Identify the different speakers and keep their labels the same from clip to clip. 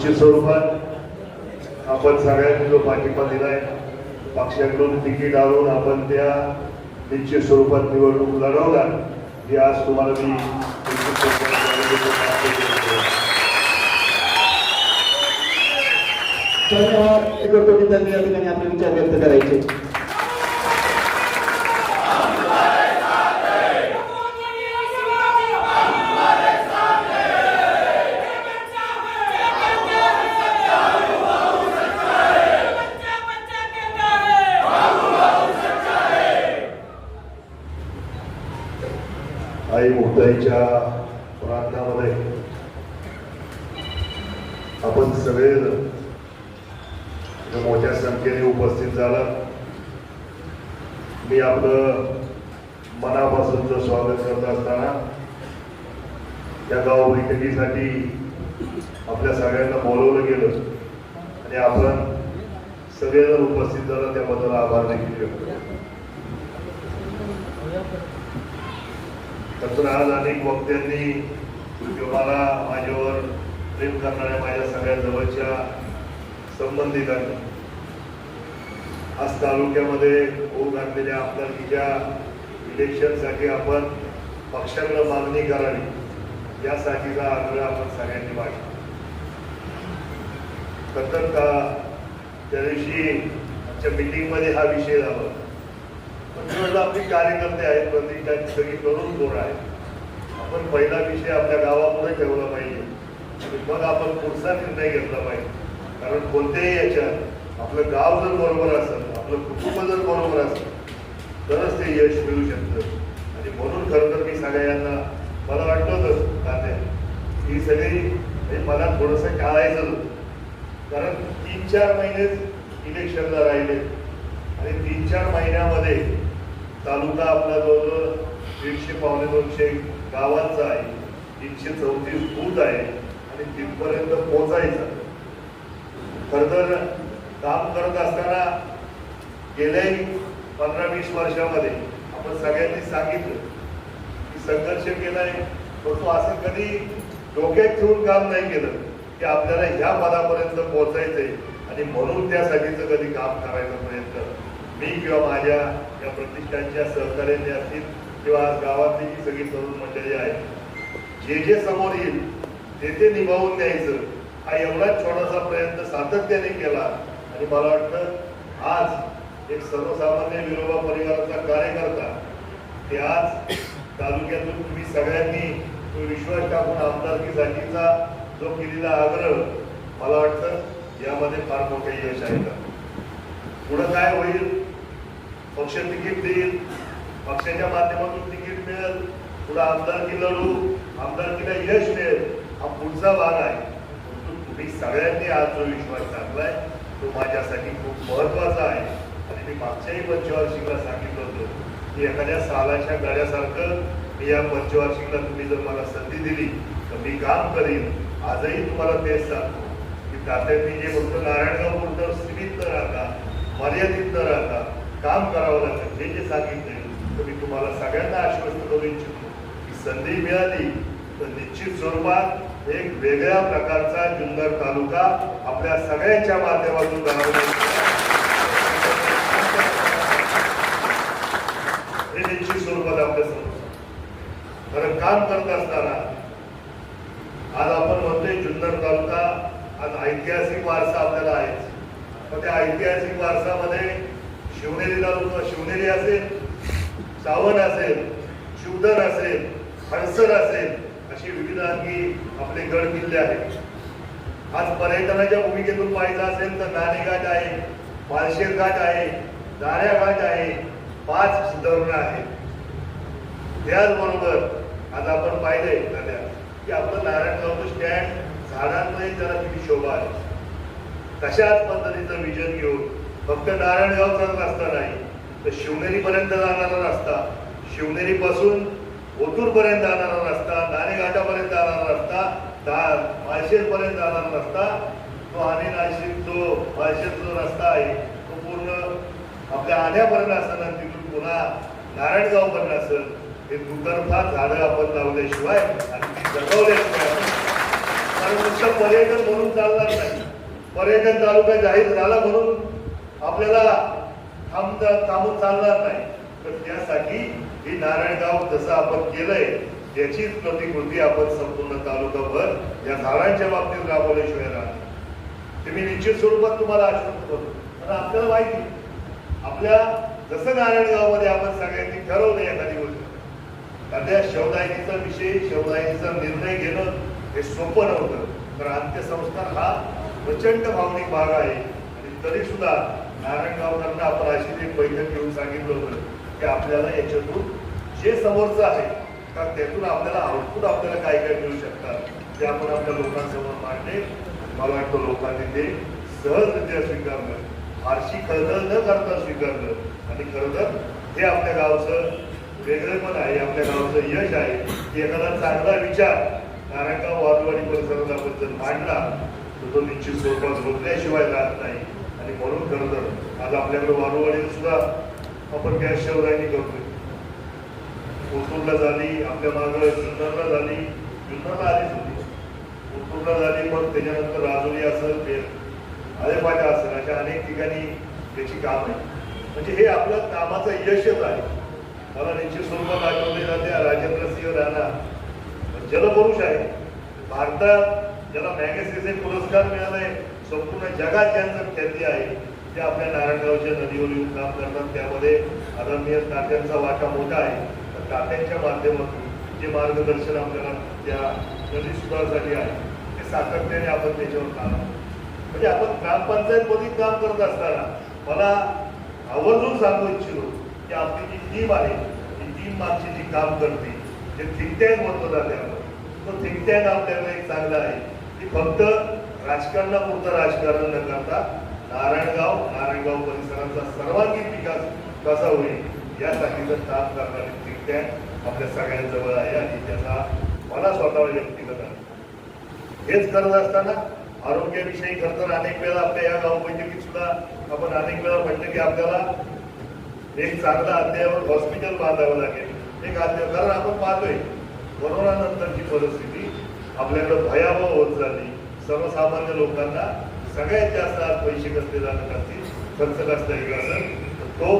Speaker 1: निश्चित स्वरूपात आपण सगळ्यांनी जो पाठिंबा दिलाय पक्षाकडून तिकीट आणून आपण त्या निश्चित स्वरूपात निवडणूक लढवणार ही आज तुम्हाला मी निश्चित स्वरूपात
Speaker 2: धन्यवाद. एक कोटी त्यांनी या ठिकाणी आपले विचार व्यक्त करायचे.
Speaker 1: मुक्ताईच्या प्रांतामध्ये आपण सगळे मोठ्या संख्येने उपस्थित झाला. मी आपलं मनापासूनचं स्वागत करत असताना या गाव बैठकीसाठी आपल्या सगळ्यांना बोलवलं गेलं आणि आपण सगळेजण उपस्थित झालं त्याबद्दल आभार देखील व्यक्त तर आज अनेक वक्त्यांनी मला माझ्यावर प्रेम करणाऱ्या माझ्या सगळ्या जवळच्या संबंधितांनी आज तालुक्यामध्ये होऊ घातलेल्या आमदारकीच्या इलेक्शनसाठी आपण पक्षाकडे मागणी करावी यासाठीचा आग्रह आपण सगळ्यांनी मांडला तर त्या दिवशी आमच्या मिटिंगमध्ये हा विषय झाला त्यावेळेला आपली कार्यकर्ते आहेत प्रत्येकाची सगळी तरुण कोण आहे? आपण पहिला विषय आपल्या गावापुढे ठेवला पाहिजे. आणि मग आपण पुढचा निर्णय घेतला पाहिजे. कारण कोणत्याही याच्यात आपलं गाव जर बरोबर असेल आपलं कुटुंब जर बरोबर असेल तरच ते यश मिळू शकतं. आणि म्हणून खरं तर मी सगळ्यांना मला वाटलं होतं तात्या ही सगळी म्हणजे मला थोडंसं टाळायचं होतं. कारण तीन चार महिनेच इलेक्शनला राहिले. आणि तीन चार महिन्यामध्ये तालुका आपला जवळजवळ दीडशे पावणे दोनशे गावांचा आहे. तीनशे चौतीस बूथ आहे आणि तिथपर्यंत पोहोचायचं. खर तर काम करत असताना गेल्याही पंधरा वीस वर्षामध्ये. आपण सगळ्यांनी सांगितलं. की संघर्ष केलाय. परंतु तो असं कधी डोक्यात ठेवून काम नाही केलं की आपल्याला ह्या पदापर्यंत पोहोचायचंय. आणि म्हणून त्यासाठीचं कधी काम करायचा प्रयत्न मी किंवा माझ्या या प्रतिष्ठानच्या सहकार्याने असतील किंवा आज गावातली जी सगळी तरुण मंडळी आहे जे जे समोर येईल ते ते निभावून द्यायचं हा एवढाच छोटासा प्रयत्न सातत्याने केला आणि मला वाटतं आज एक सर्वसामान्य विरोबा परिवाराचा कार्यकर्ता ते आज तालुक्यातून तुम्ही सगळ्यांनी तो विश्वास टाकून आमदारकीसाठीचा जो केलेला आग्रह मला वाटतं यामध्ये फार मोठे यश आहे. का पुढं काय होईल पक्ष तिकीट देईल. पक्षाच्या माध्यमातून तिकीट मिळेल. पुढे आमदारकी लढू आमदारकीला यश मिळेल. हा पुढचा भाग आहे. परंतु तुम्ही सगळ्यांनी आज जो विश्वास टाकलाय तो माझ्यासाठी खूप महत्त्वाचा आहे. आणि मी मागच्याही पंचवार्षिकला सांगितलं होतं की एखाद्या सालाच्या गाड्यासारखं मी या पंचवार्षिकला तुम्ही जर मला संधी दिली तर मी काम करीन. आजही तुम्हाला तेच सांगतो की तात्यांनी जे फक्त नारायणगाव बोलतं सीमित न राहता मर्यादित न राहता काम करावं लागतं हे जे सांगितले तर मी तुम्हाला सगळ्यांना आश्वस्त करू इच्छितो की संधी मिळाली तर निश्चित स्वरूपात एक वेगळ्या प्रकारचा जुन्नर तालुका आपल्या सगळ्यांच्या माध्यमातून हे निश्चित स्वरूपात आपल्यासमोर. कारण काम करत असताना आज आपण म्हणतोय जुन्नर तालुका आज ऐतिहासिक वारसा आपल्याला आहे पण त्या ऐतिहासिक वारसामध्ये शिवनेरी तालुका शिवनेरी असेल सावण असेल शिवधन असेल हडसर असेल अशी विविध आणखी आपले गड किल्ले आहेत. आज पर्यटनाच्या भूमिकेतून पाहायचं असेल तर नाणेघाट आहे माळशेर घाट आहे दाऱ्या घाट आहे पाच धरणं आहेत. त्याचबरोबर आज आपण पाहिलंय दादा की आपलं नारायणगावचं स्टँड झाडांमध्ये त्याला किती शोभा आहे. तशाच पद्धतीचं विजन घेऊन फक्त नारायणगावचाच रस्ता नाही तर शिवनेरीपर्यंत जाणारा रस्ता शिवनेरीपासून ओतूरपर्यंत जाणारा रस्ता नाणेघाटापर्यंत जाणारा रस्ता दा माळशेरपर्यंत जाणारा रस्ता तो आणि नाशिक जो माळशेर जो रस्ता आहे तो पूर्ण आपल्या आण्यापर्यंत असताना तिथून पुन्हा नारायणगावपर्यंत असेल. हे दुतर्फा झाडं आपण लावल्याशिवाय आणि ती जगवल्याशिवाय कारण नुसतं पर्यटन म्हणून चालणार नाही. पर्यटन तालुका जाहीर झाला म्हणून आपल्याला थांब थांबून चालणार नाही. तर त्यासाठी ही नारायणगाव जसं आपण केलंय त्याचीच प्रतिकृती आपण संपूर्ण तालुकाभर या झाडांच्या बाबतीत राबवल्याशिवाय राहणार ते मी निश्चित स्वरूपात तुम्हाला आश्वस्त करतो आणि आपल्याला माहिती आपल्या जसं नारायणगावमध्ये आपण सगळ्यांनी ठरवलं एखादी गोष्ट सध्या शवदायनीचा विषय शवदायनीचा निर्णय घेणं हे सोपं नव्हतं. तर अंत्यसंस्कार हा प्रचंड भावनिक भाग आहे. आणि तरी सुद्धा नारायणगावकरांना आपण अशी एक बैठक घेऊन सांगितलं होतं की आपल्याला याच्यातून जे समोरचं आहे का त्यातून आपल्याला आउटपुट आपल्याला काय काय मिळू शकतात ते आपण आपल्या लोकांसमोर मांडले मला वाटतं लोकांनी ते सहजरित्या स्वीकारलं फारशी खळखळ न करता स्वीकारलं आणि खरं तर हे आपल्या गावचं वेगळेपण आहे आपल्या गावचं यश आहे की एखादा चांगला विचार नारायणगाव वादवाडी परिसरात आपण जर मांडला तर तो निश्चित स्वरूपात रोखल्याशिवाय राहत नाही. आणि म्हणून खरं तर आज आपल्याकडे वादवाडीत सुद्धा आपण गॅस शेवरायनी करतोय. ओतूरला झाली आपल्या मागं जुन्नरला झाली जुन्नरला आलीच होती. ओतूरला झाली मग त्याच्यानंतर राजोली असेल ते आलेपाटा असेल अशा अनेक ठिकाणी त्याची काम आहे म्हणजे हे आपलं कामाचं यशच आहे. मला निश्चित स्वरूपात आठवले जाते राजेंद्र सिंह राणा. जलपुरुष आहे भारतात ज्याला मॅगसेसे पुरस्कार मिळालाय संपूर्ण जगात ज्यांचं ख्याती आहे ते आपल्या नारायणगावच्या नदीवर येऊन काम करतात. त्यामध्ये आदरणीय तात्यांचा वाटा मोठा आहे. तर तात्यांच्या माध्यमातून जे मार्गदर्शन आपल्याला त्या नदी सुधारासाठी आहे ते सातत्याने आपण त्याच्यावर काम म्हणजे आपण ग्रामपंचायत मध्ये काम करत असताना मला आवर्जून सांगू इच्छितो की आपली जी टीम आहे ती टीम मागची जी काम करते जे थिंक टँक म्हणतो जाते आपण तो थिंक टँक आपल्याकडे एक चांगला आहे. की फक्त राजकारणापुरतं राजकारण न करता नारायणगाव नारायणगाव परिसराचा सर्वांगीण विकास कसा होईल यासाठीचं काम करणारे थिंक टँक आपल्या सगळ्यांजवळ आहे आणि त्याचा मला स्वतःवर व्यक्तिगत आहे. हेच करत असताना आरोग्याविषयी खरं तर अनेक वेळा आपल्या या गाव बैठकीत सुद्धा आपण अनेक वेळा म्हटलं की आपल्याला एक चांगला अध्यायावर हॉस्पिटल बांधावं लागेल. एक अध्याय कारण आपण पाहतोय कोरोनानंतरची परिस्थिती आपल्याकडं भयावह होत झाली सर्वसामान्य लोकांना सगळ्यात जास्त आज पैसे कसले जाणं असतील खर्च कसला येईल असं तर तो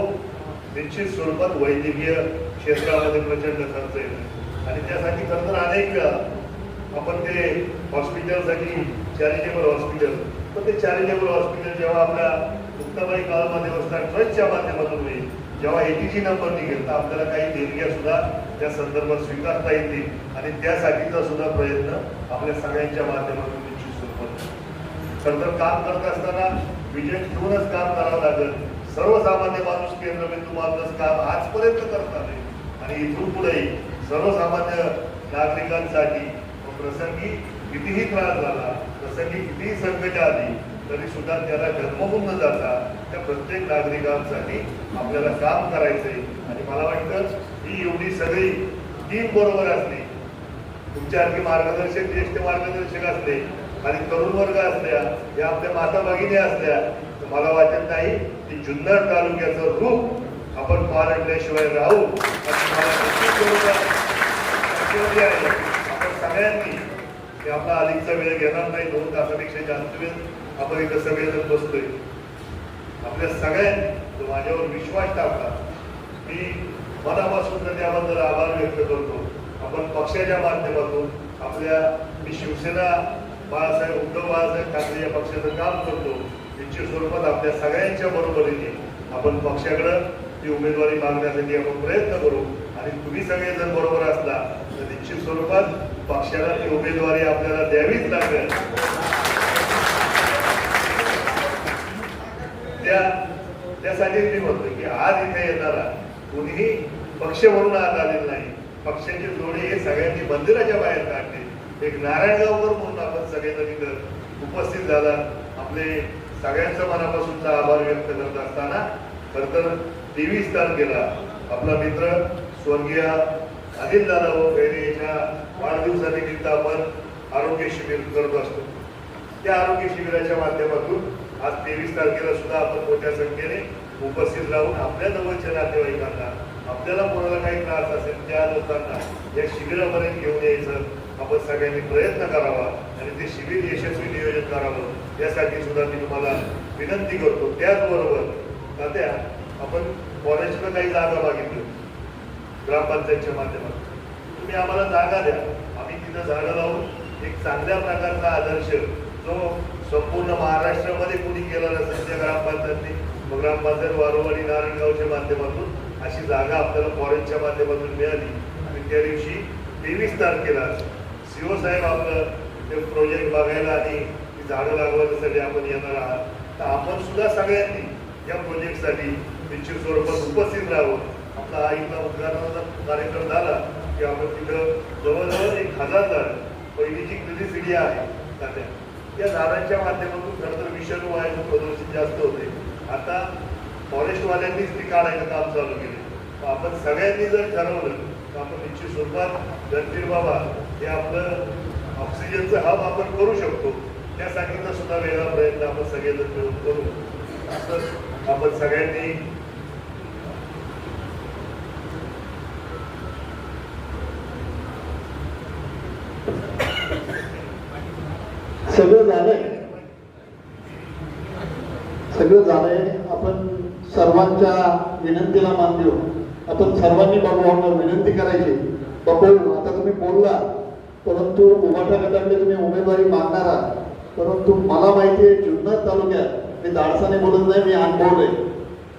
Speaker 1: निश्चित स्वरूपात वैद्यकीय क्षेत्रामध्ये प्रचंड खर्च येईल. आणि त्यासाठी खरं तर अनेक आपण ते हॉस्पिटलसाठी चॅरिटेबल हॉस्पिटल पण ते चॅरिटेबल हॉस्पिटल जेव्हा आपल्या मुक्ताबाई काळामध्ये असतात ट्रस्टच्या माध्यमातून होईल. जेव्हा एटीजी नंबर निघेल तर आपल्याला काही देणग्या सुद्धा त्या संदर्भात स्वीकारता येतील. आणि त्यासाठीचा सुद्धा प्रयत्न आपल्या सगळ्यांच्या माध्यमातून खरं काम करत असताना विजय ठेवूनच काम करावं लागेल. सर्वसामान्य माणूस केंद्रबिंदू माणूस काम आजपर्यंत करत आले आणि इथून पुढे सर्वसामान्य नागरिकांसाठी प्रसंगी कितीही त्रास झाला प्रसंगी कितीही संकट आली तरी सुद्धा त्याला जन्मभूम न जाता त्या प्रत्येक नागरिकांसाठी आपल्याला काम करायचंय. आणि मला वाटतं ही एवढी सगळी टीम बरोबर असली तुमच्यासारखे मार्गदर्शक ज्येष्ठ मार्गदर्शक असले आणि तरुण वर्ग असल्या या आपल्या माता भगिनी असल्या तर मला वाटत नाही की जुन्नर तालुक्याचं रूप आपण पालटल्याशिवाय राहू. मला आहे. आपण सगळ्यांनी की आपला अधिकचा वेळ घेणार नाही दोन तासापेक्षा जास्त वेळ आपण इथं सगळेजण बसतोय. आपल्या सगळ्यांनी माझ्यावर विश्वास टाकला. मी मनापासून तर त्याबद्दल आभार व्यक्त करतो. आपण पक्षाच्या माध्यमातून आपल्या मी शिवसेना बाळासाहेब उद्धव बाळासाहेब ठाकरे या पक्षाचं काम करतो निश्चित स्वरूपात आपल्या सगळ्यांच्या बरोबरीने आपण पक्षाकडं ती उमेदवारी मागण्यासाठी आपण प्रयत्न करू. आणि तुम्ही सगळे जर बरोबर असला तर निश्चित स्वरूपात पक्षाला ती उमेदवारी आपल्याला द्यावीच लागेल. त्या त्यासाठी मी म्हणतो की आज इथे येणारा कोणीही पक्ष म्हणून आज आलेला नाही. पक्षाची जोडी हे सगळ्यांनी मंदिराच्या बाहेर काढले एक नारायणगावकर म्हणून आपण सगळ्यांना तिथं उपस्थित झाला. आपले सगळ्यांचा मनापासूनचा आभार व्यक्त करत असताना खर तर तेवीस तारखेला आपला मित्र स्वर्गीय अनिल दादा वगैरे याच्या वाढदिवसानिमित्त आपण आरोग्य शिबिर करत असतो. त्या आरोग्य शिबिराच्या माध्यमातून आज तेवीस तारखेला सुद्धा आपण मोठ्या संख्येने उपस्थित राहून आपल्या जवळच्या नातेवाईकांना आपल्याला कोणाला काही त्रास असेल त्या लोकांना या शिबिरापर्यंत घेऊन यायचं. आपण सगळ्यांनी प्रयत्न करावा आणि ते शिबिर यशस्वी नियोजन करावं. यासाठी सुद्धा मी तुम्हाला विनंती करतो. त्याचबरोबर तात्या आपण कॉलेजनं काही जागा मागितली ग्रामपंचायतच्या माध्यमातून. तुम्ही आम्हाला जागा द्या. आम्ही तिथं झाडं लावून एक चांगल्या प्रकारचा आदर्श जो संपूर्ण महाराष्ट्रामध्ये कोणी केला नसेल त्या ग्रामपंचायतनी. ग्रामपंचायत वारोवाडी नारायणगावच्या माध्यमातून अशी जागा आपल्याला फॉरेनच्या माध्यमातून मिळाली. आणि त्या दिवशी तेवीस तारखेला सीओ साहेब आपलं ते प्रोजेक्ट बघायला आणि ती झाडं लागवण्यासाठी आपण येणार आहात. तर आपण सुद्धा सगळ्यांनी या प्रोजेक्टसाठी निश्चित स्वरूपात उपस्थित राहावं. आपला आईला उद्घाटनाचा कार्यक्रम झाला की आपण तिथं जवळजवळ एक हजार झाड पहिली जी क्रिसिडी आहे त्या त्या झाडांच्या माध्यमातून खरं तर विषाणू व्हायचं प्रदूषण जास्त होते आता वाल्यांनीच ती काढायचं काम चालू केले. आपण सगळ्यांनी जर ठरवलं तर आपण निश्चित स्वरूपात रणधीर बाबा हे आपलं ऑक्सिजनचं हब आपण करू शकतो. त्यासाठीचा सुद्धा वेगळा प्रयत्न आपण सगळेजण मिळून करू. असं आपण सगळ्यांनी
Speaker 2: सगळं झालंय सगळं झालंय. आपण सर्वांच्या विनंतीला मान देऊ. आपण सर्वांनी बाबूभाऊंना विनंती करायची. बाबू आता तुम्ही बोलला परंतु उभाटा गटाकडे तुम्ही उमेदवारी मागणार आहात. परंतु मला माहिती आहे जुन्नर तालुक्यात मी धाडसाने बोलत नाही मी अनुभवलंय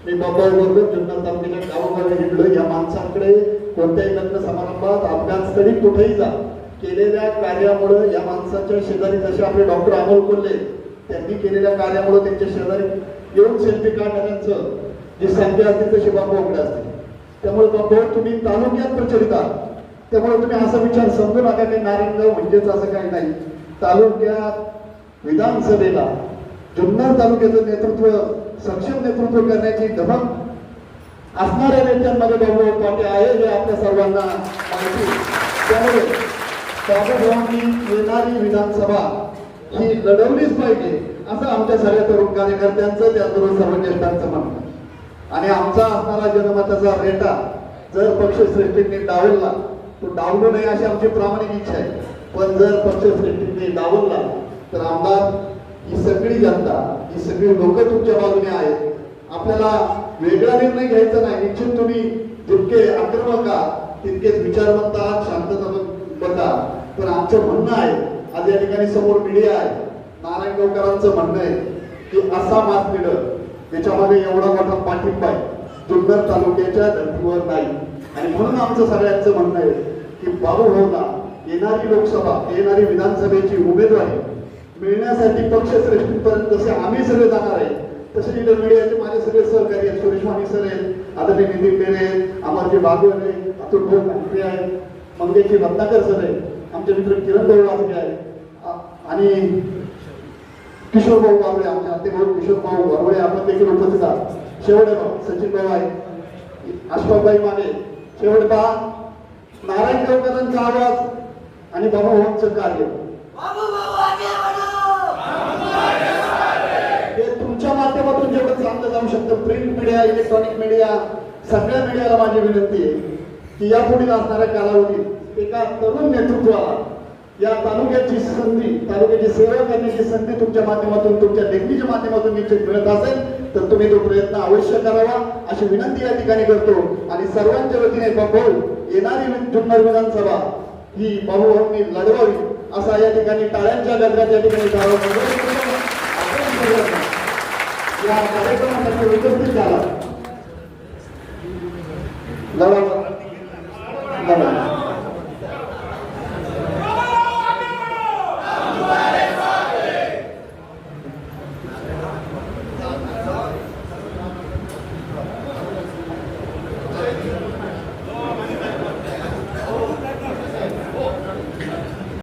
Speaker 2: मी बाबाबरोबर जुन्नर तालुक्याच्या गावोगावी हिंडलो या माणसांकडे कोणत्याही लग्न समारंभात अपघातस्थळी कुठेही जा. केलेल्या कार्यामुळे या माणसाच्या शेजारी जसे आपले डॉक्टर अमोल कोल्हे त्यांनी केलेल्या कार्यामुळे त्यांच्या शेजारी येऊन सेल्फी काढणाऱ्यांचं जे संख्या असतील तशी बाबा असते त्यामुळे बाबा तुम्ही तालुक्यात प्रचलित आहात. त्यामुळे तुम्ही असा विचार समजू नका की नारायणगाव म्हणजेच असं काही नाही. तालुक्यात विधानसभेला जुन्नर तालुक्याचं नेतृत्व सक्षम नेतृत्व करण्याची धमक असणाऱ्या नेत्यांमध्ये बाबूराव पाटे आहे हे आपल्या सर्वांना माहिती. त्यामुळे बाबूभावांनी येणारी विधानसभा ही लढवलीच पाहिजे असं आमच्या सगळ्या तरुण कार्यकर्त्यांचं त्याचबरोबर सर्व ज्येष्ठांचं म्हणणं. आणि आमचा असणारा जनमताचा रेटा जर पक्षश्रेष्ठींनी डावलला तो डावलू नये अशी आमची प्रामाणिक इच्छा आहे. पण जर पक्षश्रेष्ठींनी डावलला तर आमदार ही सगळी जनता ही सगळी लोक तुमच्या बाजूने आहेत. आपल्याला वेगळा निर्णय घ्यायचा नाही. निश्चित तुम्ही जितके आक्रमक आहात तितकेच विचारवंत आहात शांतता बघा पण आमचं म्हणणं आहे आज या ठिकाणी समोर मीडिया आहे. नारायण गावकरांचं म्हणणं आहे की असा मास मिळत त्याच्यामध्ये एवढा मोठा पाठिंबा आहे जुन्नर तालुक्याच्या धर्तीवर नाही. आणि म्हणून आमचं सगळ्यांचं म्हणणं आहे की बाबू भाऊला येणारी लोकसभा येणारी विधानसभेची उमेदवारी मिळण्यासाठी पक्षश्रेष्ठीपर्यंत जसे आम्ही सगळे जाणार आहे तसे इतर मीडियाचे माझे सगळे सहकारी आहेत सुरेश वाणी सर आहेत आदरणीय नितीन पेरे आहेत अमरजी बागुल आहे अतुल भाऊ कांकरे आहेत मंगेशजी रत्नाकर सर आहेत. आमचे मित्र किरण भाऊ वासके आहेत. आणि किशोर भाऊ वारवळे आमचे आते भाऊ किशोर भाऊ वारवळे आपण देखील उपस्थित आहात. शेवटे भाऊ सचिन भाऊ आहे अशफाकबाई माने. शेवटे पहा. नारायण गावकरांचा आवाज आणि बाबा भाऊंचं कार्य. हे तुमच्या माध्यमातून जेवढं चांगलं जाऊ शकतं प्रिंट मीडिया इलेक्ट्रॉनिक मीडिया सगळ्या मीडियाला माझी विनंती आहे की यापुढील असणाऱ्या कालावधीत एका तरुण नेतृत्वाला या तालुक्याची संधी तालुक्याची सेवा करण्याची संधी तुमच्या माध्यमातून तुमच्या लेखणीच्या माध्यमातून निश्चित मिळत असेल तर तुम्ही तो प्रयत्न अवश्य करावा. अशी विनंती या ठिकाणी करतो. आणि सर्वांच्या वतीने बाबू येणारी जुन्नर विधानसभा ही बाबूभाऊंनी लढवावी असा या ठिकाणी टाळ्यांच्या गजरात या ठिकाणी या कार्यक्रमासाठी उपस्थित झाला. लढा